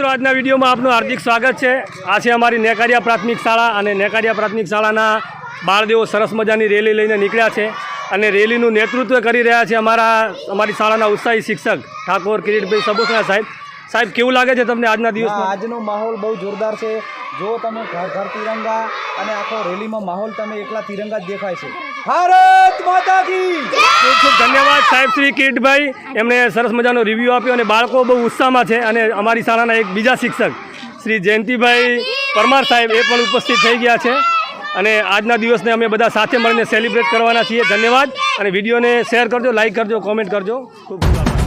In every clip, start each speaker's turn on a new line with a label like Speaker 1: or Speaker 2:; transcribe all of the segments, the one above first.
Speaker 1: મિત્રો આજના વિડીયોમાં આપનું હાર્દિક સ્વાગત છે. આ છે અમારી નેકારિયા પ્રાથમિક શાળા અને નેકારિયા પ્રાથમિક શાળાના બાળદેવો સરસ મજાની રેલી લઈને નીકળ્યા છે અને રેલીનું નેતૃત્વ કરી રહ્યા છે અમારા અમારી શાળાના ઉત્સાહી શિક્ષક ઠાકોર કિરીટભાઈ સબોસરા સાહેબ. સાહેબ કેવું લાગે છે તમને આજના દિવસ
Speaker 2: આજનો માહોલ બહુ જોરદાર છે. જો તમે ઘર ઘર તિરંગા અને આખો રેલીમાં માહોલ તમે એકલા તિરંગા જ દેખાય છે. ભારત માતા કી
Speaker 1: ખૂબ ખૂબ ધન્યવાદ સાહેબ શ્રી કિરીટભાઈ. એમણે સરસ મજાનો રિવ્યૂ આપ્યો અને બાળકો બહુ ઉત્સાહમાં છે અને અમારી શાળાના એક બીજા શિક્ષક શ્રી જયંતિભાઈ પરમાર સાહેબ એ પણ ઉપસ્થિત થઈ ગયા છે. અને આજના દિવસને અમે બધા સાથે મળીને સેલિબ્રેટ કરવાના છીએ. ધન્યવાદ. અને વિડીયોને શેર કરજો લાઇક કરજો કોમેન્ટ કરજો. ખૂબ ખૂબ આભાર.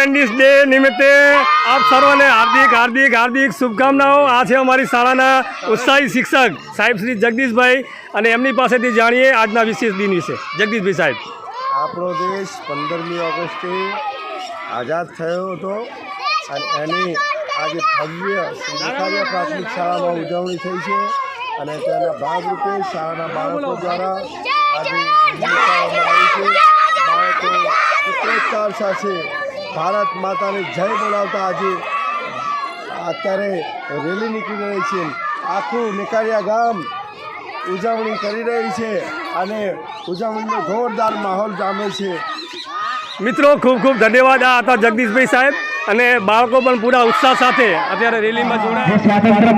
Speaker 1: ઇન્ડિપેન્ડન્સ ડે નિમિત્તે આપ સર્વને હાર્દિક હાર્દિક હાર્દિક શુભકામનાઓ. આ છે અમારી શાળાના ઉત્સાહી શિક્ષક સાહેબ શ્રી જગદીશભાઈ અને એમની પાસેથી જાણીએ આજના વિશેષ દિન વિશે. જગદીશભાઈ સાહેબ.
Speaker 3: આપણો દેશ પંદરમી ઓગસ્ટે આઝાદ થયો હતો અને એની આજે ભવ્ય સરકારી પ્રાથમિક શાળામાં ઉજવણી થઈ છે અને તેના ભાગરૂપે શાળાના બાળકો દ્વારા આજે સૂત્રોચ્ચાર સાથે ભારત માતાને જય બોલાવતા આજે અત્યારે રેલી નીકળી રહી છે. આખું નિકાળિયા ગામ ઉજવણી કરી રહી છે અને ઉજવણીનો જોરદાર માહોલ જામે છે.
Speaker 1: મિત્રો ખૂબ ખૂબ ધન્યવાદ આ હતા જગદીશભાઈ સાહેબ અને બાળકો પણ પૂરા ઉત્સાહ સાથે અત્યારે રેલીમાં જોડાય
Speaker 4: સ્વાતંત્ર્ય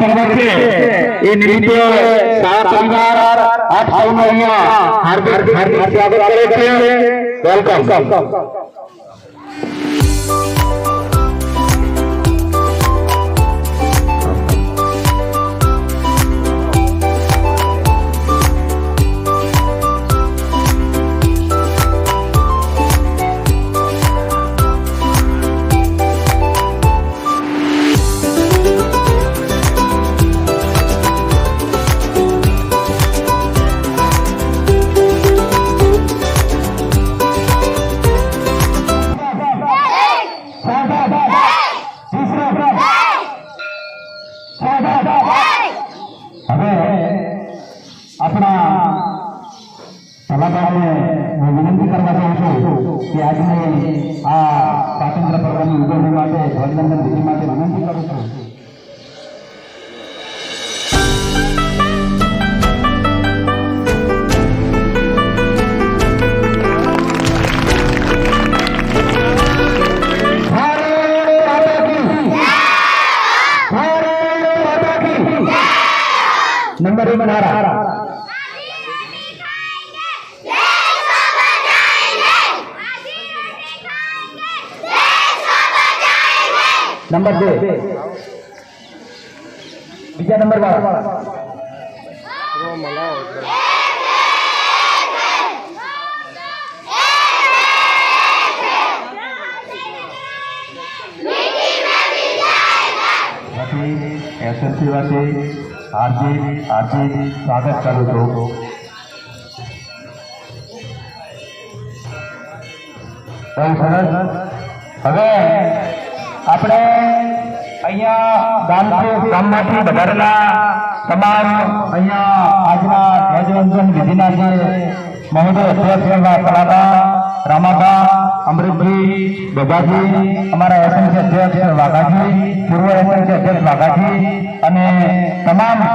Speaker 4: કલાકારોને વિનંતી કરવા ચાહું છું કે આજે આ સ્વાતંત્ર્ય પર્વની ઉજવણી માટે ધ્વજવંદન વિધિ માટે વિનંતી કરું છું. नंबर दो। विजय नंबर बार एस एम सेवा स्वागत करो तो बहुत अगर આપણે અહીંયા ગામથી ગામમાંથી વધારેલા તમામ અહીંયા આજના ધ્વજવંદન વિધિના જે મહોદય અધ્યક્ષ કલાકાર રામાબા અમૃતભાઈ બગાજી અમારા એસએમસી અધ્યક્ષ વાઘાજી પૂર્વ એસએમસી અધ્યક્ષ વાઘાજી અને તમામ